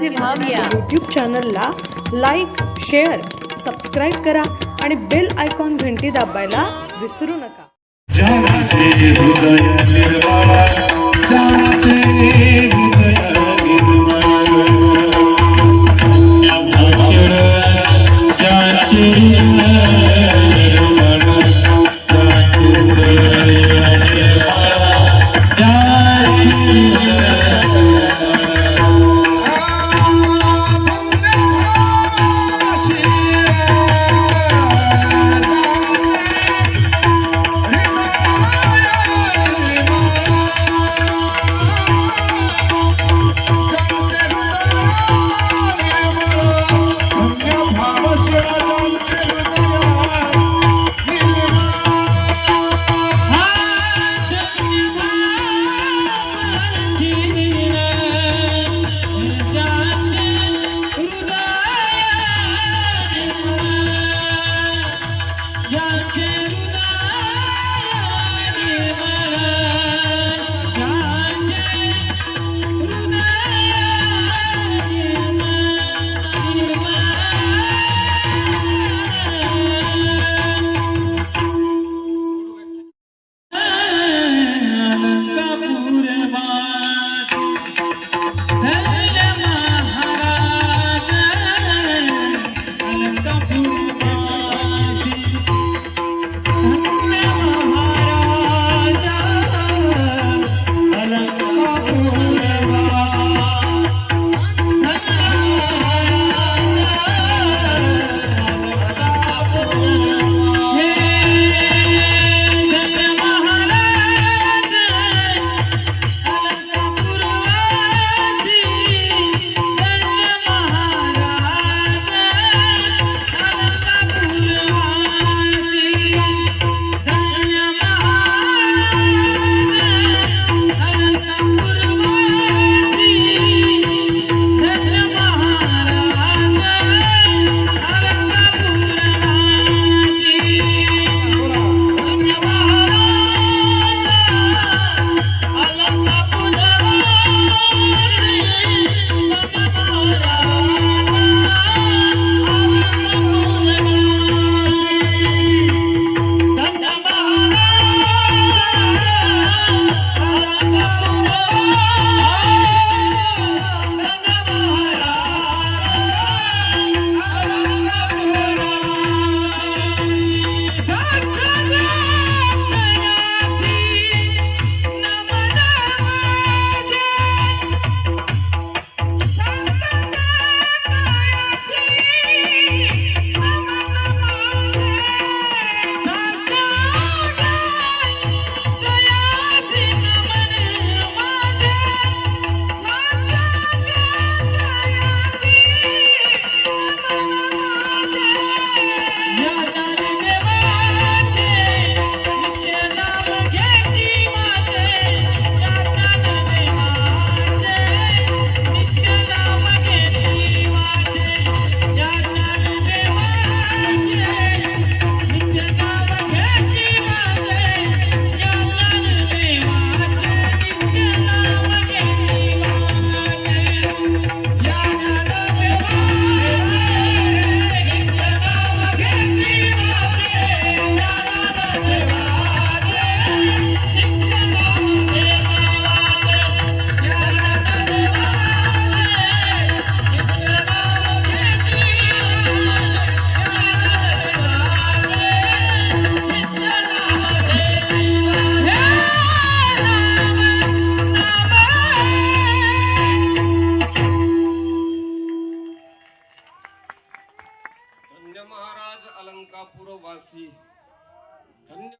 वचनाचे भाव या. यूट्यूब चॅनलला लाईक शेअर सबस्क्राईब करा आणि बेल आयकॉन घंटी दाबायला विसरू नका. धन्य महाराज अलंकापुर वासी धन्य